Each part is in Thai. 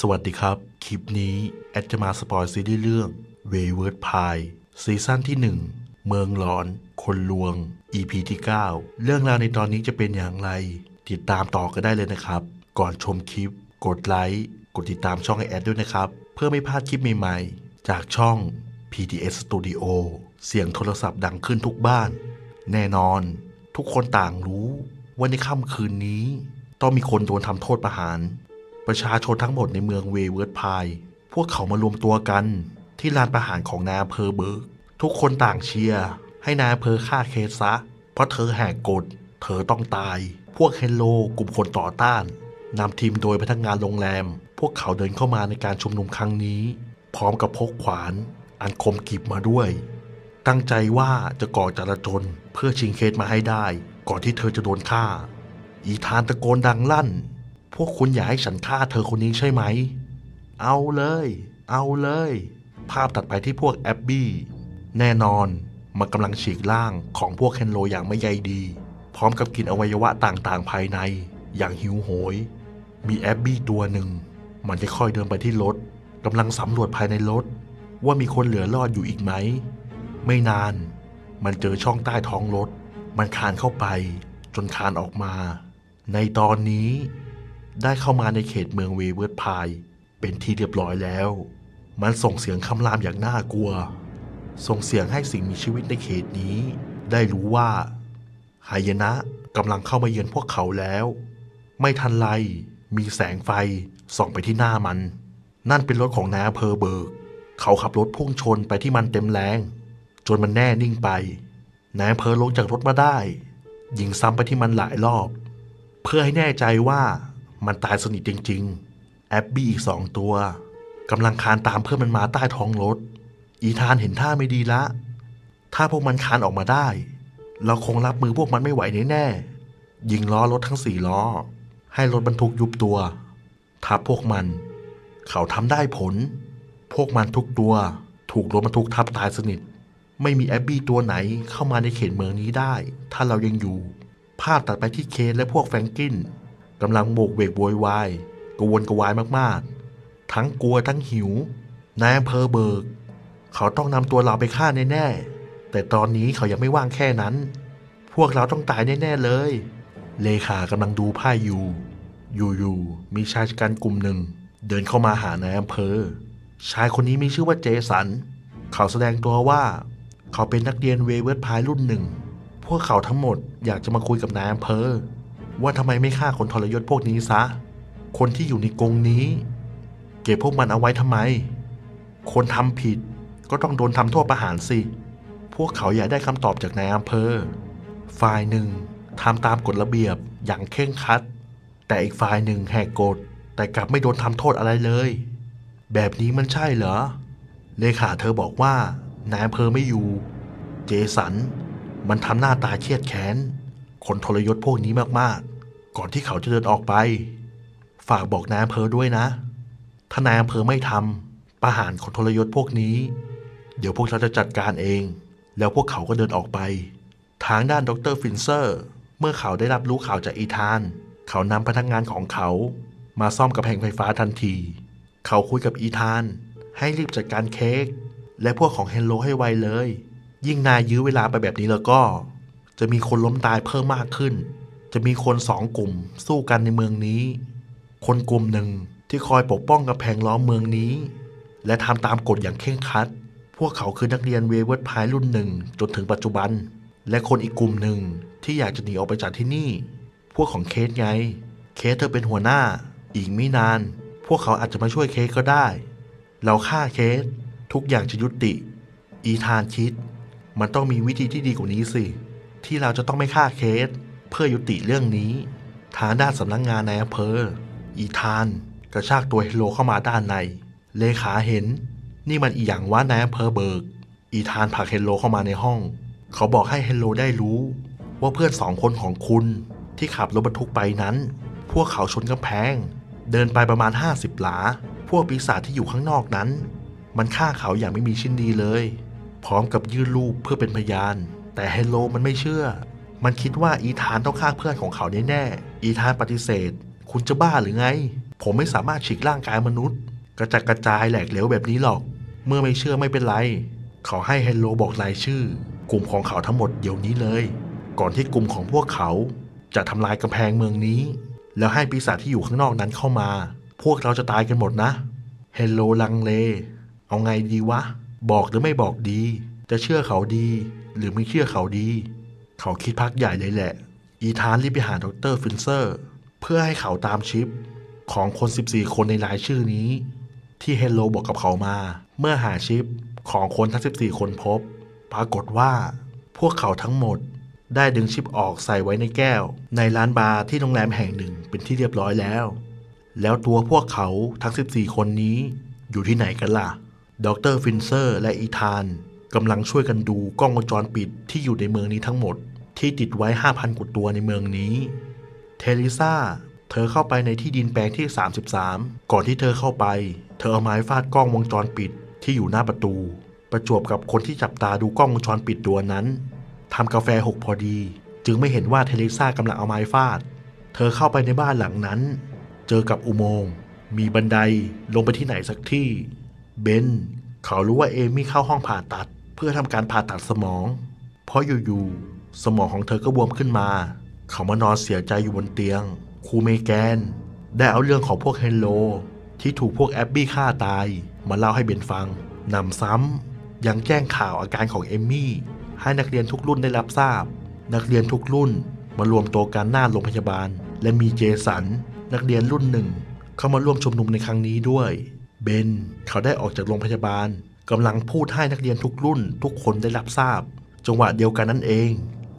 สวัสดีครับ คลิปนี้แอดจะมาสปอยซีรีส์เรื่อง w a y w a r d Pie ซีซั่นที่ 1 เมืองหลอน คนลวง EP ที่ 9 เรื่องราวในตอนนี้จะเป็นอย่างไร ติดตามต่อกันได้เลยนะครับ ก่อนชมคลิป กดไลค์ กดติดตามช่องแอดด้วยนะครับ เพื่อไม่พลาดคลิปใหม่ๆ จากช่อง PTS Studio เสียงโทรศัพท์ดังขึ้นทุกบ้าน แน่นอน ทุกคนต่างรู้ว่าในค่ำคืนนี้ ต้องมีคนโดนทำโทษประหาร ประชาชนทั้งหมดในเมืองเวเวิร์ดพาย พวกเขามารวมตัวกันที่ลานประหารของนายอำเภอเบิร์ก ทุกคนต่างเชียร์ให้นายอำเภอฆ่าเคสซะ เพราะเธอแหกกฎ เธอต้องตาย พวกเฮนโลกลุ่มคนต่อต้านนำทีมโดยพนักงานโรงแรม พวกเขาเดินเข้ามาในการชุมนุมครั้งนี้ พร้อมกับพกขวาน อันคมกริบมาด้วย ตั้งใจว่าจะก่อจราจนเพื่อชิงเคสมาให้ได้ ก่อนที่เธอจะโดนฆ่า อีธานตะโกนดังลั่น พวกคุณอยากให้ฉันฆ่าเธอคนนี้ใช่ไหม เอาเลย เอาเลย ภาพตัดไปที่พวกแอบบี้ แน่นอนมันกำลังฉีกล่างของพวกเคนโลอย่างไม่ใยดี พร้อมกับกินอวัยวะต่างๆ ภายใน อย่างหิวโหย มีแอบบี้ตัวหนึ่ง มันจะค่อยเดินไปที่รถกำลังสำรวจภายในรถ ว่ามีคนเหลือรอดอยู่อีกไหม ไม่นาน มันเจอช่องใต้ท้องรถ มันคานเข้าไป จนคานออกมา ในตอนนี้ ได้เข้ามาในเขตเมืองเวเวิร์ดพาย เป็นที่เรียบร้อยแล้ว มันส่งเสียงคำรามอย่างน่ากลัว ส่งเสียงให้สิ่งมีชีวิตในเขตนี้ ได้รู้ว่าหายนะกำลังเข้ามาเยือนพวกเขาแล้ว ไม่ทันไรมีแสงไฟส่องไปที่หน้ามัน นั่นเป็นรถของนายอำเภอเบิก เขาขับรถพุ่งชนไปที่มันเต็มแรง จนมันแน่นิ่งไปนายอำเภอลงจากรถมาได้ ยิงซ้ำไปที่มันหลายรอบ เพื่อให้แน่ใจว่า มันตายสนิทจริงๆ แอบบี้อีกสองตัวกำลังคานตามเพื่อนมันมาใต้ท้องรถ อีธานเห็นท่าไม่ดีละ ถ้าพวกมันคานออกมาได้ เราคงรับมือพวกมันไม่ไหวแน่ๆยิงล้อรถทั้งสี่ล้อ ให้รถบรรทุกยุบตัวทับพวกมัน เขาทำได้ผล พวกมันทุกตัว ถูกรถบรรทุกทับตายสนิท ไม่มีแอบบี้ตัวไหนเข้ามาในเขตเมืองนี้ได้ ถ้าเรายังอยู่ ภาพตัดไปที่เคนและพวกแฟรงกิน กำลังโบกเวกโวยวายกวนกวายมากๆ ทั้งกลัวทั้งหิวนายอำเภอเบิก เขาต้องนำตัวเราไปฆ่าแน่ๆ แต่ตอนนี้เขายังไม่ว่างแค่นั้น พวกเราต้องตายแน่ๆเลย เลขากำลังดูไพ่อยู่ อยู่ๆ มีชายชะกันกลุ่มหนึ่ง เดินเข้ามาหานายอำเภอ ชายคนนี้มีชื่อว่าเจสัน เขาแสดงตัวว่า เขาเป็นนักเรียนเวเวิร์ดพายรุ่นหนึ่ง พวกเขาทั้งหมดอยากจะมาคุยกับนายอำเภอ ว่าทำไมไม่ฆ่าคนทรยศพวกนี้ซะ คนที่อยู่ในกรงนี้ เก็บพวกมันเอาไว้ทำไม คนทำผิดก็ต้องโดนทำโทษประหารสิ พวกเขาอยากได้คำตอบจากนายอำเภอ ฝ่ายหนึ่งทำตามกฎระเบียบอย่างเคร่งครัด แต่อีกฝ่ายหนึ่งแหกกฎ แต่กลับไม่โดนทำโทษอะไรเลย แบบนี้มันใช่เหรอ เลขาเธอบอกว่านายอำเภอไม่อยู่ เจสัน มันทำหน้าตาเครียดแค้น คนทรยศพวกนี้มากๆ ก่อนที่เขาจะเดินออกไป ฝากบอกนายอำเภอด้วยนะ ถ้านายอำเภอไม่ทำประหารคนทรยศพวกนี้ เดี๋ยวพวกเราจะจัดการเอง แล้วพวกเขาก็เดินออกไป ทางด้านดรฟินเซอร์ เมื่อเขาได้รับรู้ข่าวจากอีธาน เขานำพนักงานของเขามาซ่อมกระแพงไฟฟ้าทันที เขาคุยกับอีธาน ให้รีบจัดการเค้กและพวกของเฮนโลให้ไวเลย ยิ่งนายยื้อเวลาไปแบบนี้แล้วก็ จะมีคนล้มตายเพิ่มมากขึ้น จะมีคนสองกลุ่มสู้กันในเมืองนี้ คนกลุ่มหนึ่งที่คอยปกป้องกำแพงล้อมเมืองนี้ และทำตามกฎอย่างเคร่งครัด พวกเขาคือนักเรียนเวเวิร์ดพายรุ่นหนึ่งจนถึงปัจจุบัน และคนอีกกลุ่มหนึ่งที่อยากจะหนีออกไปจากที่นี่ พวกของเคสไง เคสเธอเป็นหัวหน้า อีกไม่นาน พวกเขาอาจจะมาช่วยเคสก็ได้ เราฆ่าเคส ทุกอย่างจะยุติ อีธานคิด มันต้องมีวิธีที่ดีกว่านี้สิ ที่เราจะต้องไม่ฆ่าเคส เพื่อยุติเรื่องนี้ ทางด้านสำนักงงานในอำเภอ อีธาน กระชากตัวเฮโลเข้ามาด้านใน เลขาเห็น นี่มันอีหยังว่านายอำเภอเบิก อีธานผลักเฮโลเข้ามาในห้อง เขาบอกให้เฮโลได้รู้ ว่าเพื่อนสองคนของคุณที่ขับรถบรรทุกไปนั้น พวกเขาชนกำแพง เดินไปประมาณ 50 หลา พวกปีศาจที่อยู่ข้างนอกนั้น มันฆ่าเขาอย่างไม่มีชิ้นดีเลย พร้อมกับยื่นรูปเพื่อเป็นพยาน แต่เฮโลมันไม่เชื่อ มันคิดว่าอีธานต้องฆ่าเพื่อนของเขาแน่ๆอีธานปฏิเสธ คุณจะบ้าหรือไง ผมไม่สามารถฉีกร่างกายมนุษย์ กระจัดกระจายแหลกเหลวแบบนี้หรอก เมื่อไม่เชื่อไม่เป็นไร เขาให้เฮลโลบอกรายชื่อ กลุ่มของเขาทั้งหมดเดี๋ยวนี้เลย ก่อนที่กลุ่มของพวกเขาจะทำลายกำแพงเมืองนี้ แล้วให้ปีศาจที่อยู่ข้างนอกนั้นเข้ามา พวกเราจะตายกันหมดนะเฮลโลลังเล เอาไงดีวะ บอกหรือไม่บอกดี จะเชื่อเขาดี หรือไม่เชื่อเขาดี เขาคิดพักใหญ่เลยแหละ อีธานรีบไปหาดรฟินเซอร์ เพื่อให้เขาตามชิป ของคน 14 คนในรายชื่อนี้ ที่เฮลโลบอกกับเขามา เมื่อหาชิปของคนทั้ง 14 คนพบ ปรากฏว่า พวกเขาทั้งหมดได้ดึงชิปออกใส่ไว้ในแก้ว ในร้านบาร์ที่โรงแรมแห่งหนึ่งเป็นที่เรียบร้อยแล้ว แล้วตัวพวกเขาทั้ง 14 คนนี้อยู่ที่ไหนกันล่ะ ดรฟินเซอร์และอีธาน กำลังช่วยกันดูกล้องวงจรปิดที่อยู่ในเมืองนี้ทั้งหมด ที่ติดไว้ 5,000 กว่าตัวในเมืองนี้ เทลิซาเธอเข้าไปในที่ดินแปลงที่ 33 ก่อนที่เธอเข้าไป เธอเอาไม้ฟาดกล้องวงจรปิดที่อยู่หน้าประตู ประจวบกับคนที่จับตาดูกล้องวงจรปิดตัวนั้นทำกาแฟหกพอดี จึงไม่เห็นว่าเทลิซากำลังเอาไม้ฟาด เธอเข้าไปในบ้านหลังนั้น เจอกับอุโมงค์มีบันไดลงไปที่ไหนสักที่ เบนเขารู้ว่าเอมี่เข้าห้องผ่าตัด เพื่อทำการผ่าตัดสมอง เพราะอยู่ๆสมองของเธอก็บวมขึ้นมา เขามานอนเสียใจอยู่บนเตียงครูเมแกน ได้เอาเรื่องของพวกเฮนโล ที่ถูกพวกแอบบี้ฆ่าตาย มาเล่าให้เบนฟังนำซ้ำยังแจ้งข่าวอาการของเอมมี่ให้นักเรียนทุกรุ่นได้รับทราบ นักเรียนทุกรุ่นมารวมตัวกันหน้าโรงพยาบาล และมีเจสัน นักเรียนรุ่นหนึ่ง เข้ามาร่วมชุมนุมในครั้งนี้ด้วย เบนเขาได้ออกจากโรงพยาบาล กำลังพูดให้นักเรียนทุกรุ่นทุกคนได้รับทราบ จังหวะเดียวกันนั่นเอง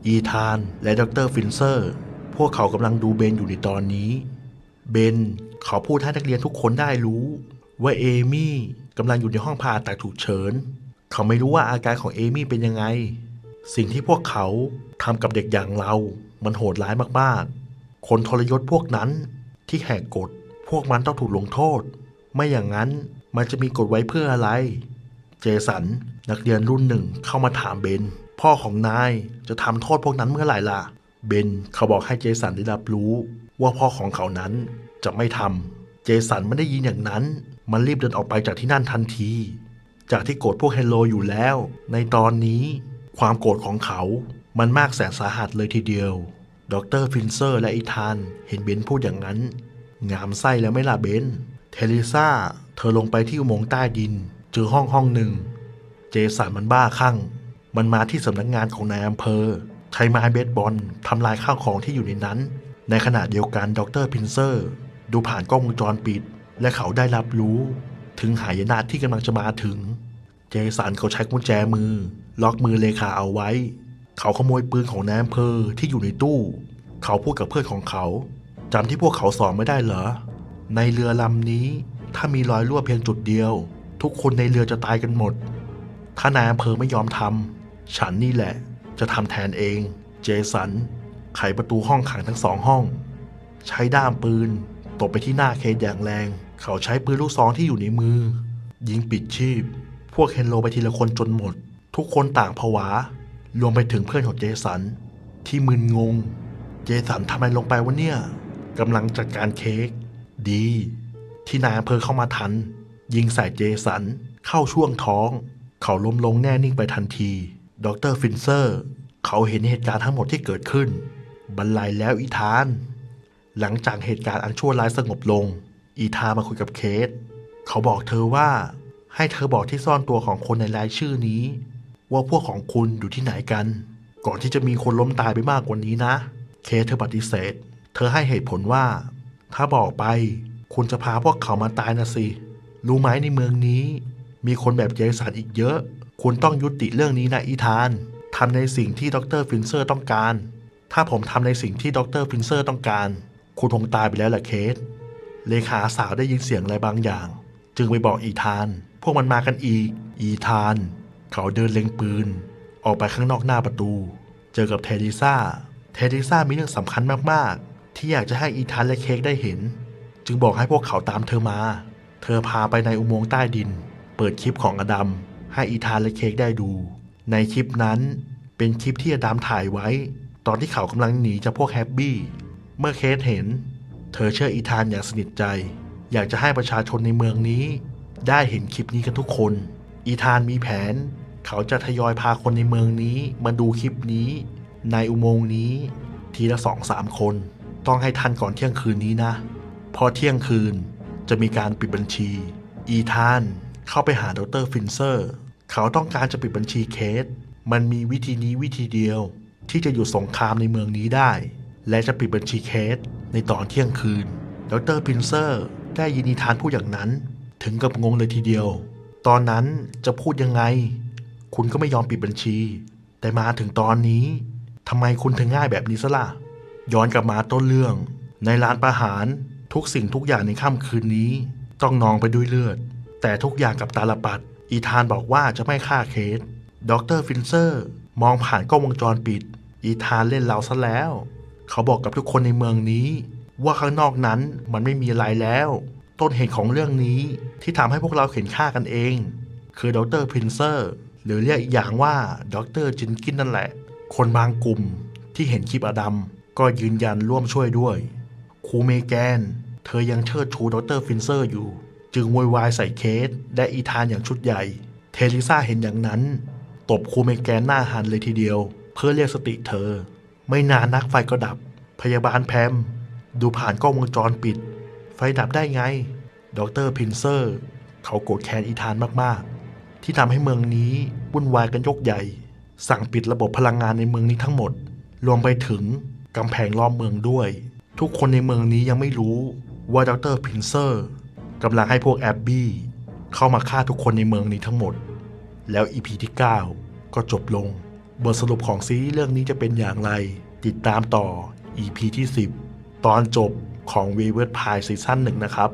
อีธานและดรฟินเซอร์ พวกเขากำลังดูเบนอยู่ในตอนนี้ เบนเขาพูดให้นักเรียนทุกคนได้รู้ ว่าเอมี่กำลังอยู่ในห้องผ่าตัดฉุกเฉิน เขาไม่รู้ว่าอาการของเอมี่เป็นยังไง สิ่งที่พวกเขาทำกับเด็กอย่างเรา มันโหดร้ายมากๆ คนทรยศพวกนั้นที่แหกกฎ พวกมันต้องถูกลงโทษ ไม่อย่างนั้นมันจะมีกฎไว้เพื่ออะไร เจสัน นักเรียนรุ่นหนึ่งเข้ามาถามเบน พ่อของนายจะทำโทษพวกนั้นเมื่อไหร่ล่ะ เบนเขาบอกให้เจสันได้รับรู้ ว่าพ่อของเขานั้นจะไม่ทำเจสันไม่ได้ยินอย่างนั้น มันรีบเดินออกไปจากที่นั่นทันที จากที่โกรธพวกเฮโลอยู่แล้ว ในตอนนี้ ความโกรธของเขามันมากแสนสาหัสเลยทีเดียวดรฟินเซอร์และอีธานเห็นเบนพูดอย่างนั้น งามไส้แล้วไม่ล่ะเบน เทลิซาเธอลงไปที่อุโมงค์ใต้ดิน จอห้องห้องหนึ่ง เจสันมันบ้าคลั่ง มันมาที่สำนักงานของนายอำเภอ ใช้ไม้เบสบอลทำลายข้าวของที่อยู่ในนั้น ในขณะเดียวกันดรพินเซอร์ ดูผ่านกล้องวงจรปิด และเขาได้รับรู้ ถึงหายนะที่กำลังจะมาถึง เจสันเขาใช้กุญแจมือ ล็อกมือเลขาเอาไว้ เขาขโมยปืนของนายอำเภอที่อยู่ในตู้ เขาพูดกับเพื่อนของเขาจำที่พวกเขาสอนไม่ได้เหรอในเรือลำนี้ถ้ามีรอยรั่วเพียงจุดเดียว ทุกคนในเรือจะตายกันหมด ถ้านายอำเภอไม่ยอมทำฉันนี่แหละจะทำแทนเอง เจสัน ไขประตูห้องขังทั้งสองห้อง ใช้ด้ามปืนตบไปที่หน้าเคสอย่างแรง เขาใช้ปืนลูกซองที่อยู่ในมือ ยิงปิดชีพ พวกเฮนโลไปทีละคนจนหมด ทุกคนต่างผวา รวมไปถึงเพื่อนของเจสัน ที่มึนงง เจสันทำไรลงไปวะเนี่ยกำลังจัดการเค้กดี ที่นายอำเภอเข้ามาทัน ยิงใส่เจสัน เข้าช่วงท้อง เขาล้มลงแน่นิ่งไปทันที ดรฟินเซอร์ เขาเห็นเหตุการณ์ทั้งหมดที่เกิดขึ้น บรรลัยแล้วอีธาน หลังจากเหตุการณ์อันชั่วร้ายสงบลง อีธานมาคุยกับเคส เขาบอกเธอว่าให้เธอบอกที่ซ่อนตัวของคนในรายชื่อนี้ ว่าพวกของคุณอยู่ที่ไหนกัน ก่อนที่จะมีคนล้มตายไปมากกว่านี้นะ เคสเธอปฏิเสธ เธอให้เหตุผลว่า ถ้าบอกไป คุณจะพาพวกเขามาตายนะสิ รู้ไหมในเมืองนี้ มีคนแบบเจสันอีกเยอะ คุณต้องยุติเรื่องนี้นะอีธานทำในสิ่งที่ดรฟินเซอร์ต้องการ ถ้าผมทำในสิ่งที่ดรฟินเซอร์ต้องการ คุณคงตายไปแล้วแหละเคส เลขาสาวได้ยินเสียงอะไรบางอย่าง จึงไปบอกอีธาน พวกมันมากันอีก อีธาน เขาเดินเล็งปืน ออกไปข้างนอกหน้าประตู เจอกับเทดิซ่า เทดิซ่ามีเรื่องสำคัญมากๆ ที่อยากจะให้อีธานและเค้กได้เห็น จึงบอกให้พวกเขาตามเธอมา ธอพาไปในอุโมงค์ใต้ดิน เปิดคลิปของอดัมให้อีธานและเค้กได้ดู ในคลิปนั้นเป็นคลิปที่อดัมถ่ายไว้ ตอนที่เขากำลังหนีจากพวกแฮปปี้ เมื่อเคสเห็น เธอเชื่ออีธานอย่างสนิทใจ อยากจะให้ประชาชนในเมืองนี้ ได้เห็นคลิปนี้กันทุกคน อีธานมีแผน เขาจะทยอยพาคนในเมืองนี้มาดูคลิปนี้ ในอุโมงค์นี้ ทีละสองสามคน ต้องให้ทันก่อนเที่ยงคืนนี้นะ พอเที่ยงคืน จะมีการปิดบัญชี อีธานเข้าไปหาดรฟินเซอร์ เขาต้องการจะปิดบัญชีเคส มันมีวิธีนี้วิธีเดียว ที่จะหยุดสงครามในเมืองนี้ได้ และจะปิดบัญชีเคสในตอนเที่ยงคืน ดรฟินเซอร์ได้ยินอีธานพูดอย่างนั้น ถึงกับงงเลยทีเดียว ตอนนั้นจะพูดยังไง คุณก็ไม่ยอมปิดบัญชี แต่มาถึงตอนนี้ทำไมคุณถึงง่ายแบบนี้ซะล่ะย้อนกลับมาต้นเรื่อง ในร้านประหาร ทุกสิ่งทุกอย่างในค่ำคืนนี้ ต้องนองไปด้วยเลือด แต่ทุกอย่างกับตาลปัด อีธานบอกว่าจะไม่ฆ่าเคสดรฟินเซอร์ มองผ่านกล้องวงจรปิด อีธานเล่นเราซะแล้ว เขาบอกกับทุกคนในเมืองนี้ ว่าข้างนอกนั้นมันไม่มีอะไรแล้ว ต้นเหตุของเรื่องนี้ที่ทำให้พวกเราเข็นฆ่ากันเอง คือดรพินเซอร์หรือเรียกอีกอย่างว่าดรจินกินนั่นแหละ คนบางกลุ่มที่เห็นคลิปอดัมก็ยืนยันร่วมช่วยด้วยครูเมแกน เธอยังเชิดชูดรฟินเซอร์อยู่ จึงโวยวายใส่เคสและอีธานอย่างชุดใหญ่ เทลิซ่าเห็นอย่างนั้น ตบครูเมแกนหน้าหันเลยทีเดียว เพื่อเรียกสติเธอ ไม่นานนักไฟก็ดับ พยาบาลแพม ดูผ่านกล้องวงจรปิด ไฟดับได้ไง ดรพินเซอร์ เขาโกรธแค้นอีธานมากๆ ที่ทำให้เมืองนี้วุ่นวายกันยกใหญ่ สั่งปิดระบบพลังงานในเมืองนี้ทั้งหมด รวมไปถึงกำแพงล้อมเมืองด้วย ทุกคนในเมืองนี้ยังไม่รู้ ว่าดรพินเซอร์กำลังให้พวกแอบบี้เข้ามาฆ่าทุกคนในเมืองนี้ทั้งหมด แล้วอีพีที่ 9 ก็จบลง บทสรุปของซีรีส์เรื่องนี้จะเป็นอย่างไร ติดตามต่อ EP ที่ 10 ตอนจบของ w e v e r Pie ซีซั่นหนึ่งนะครับ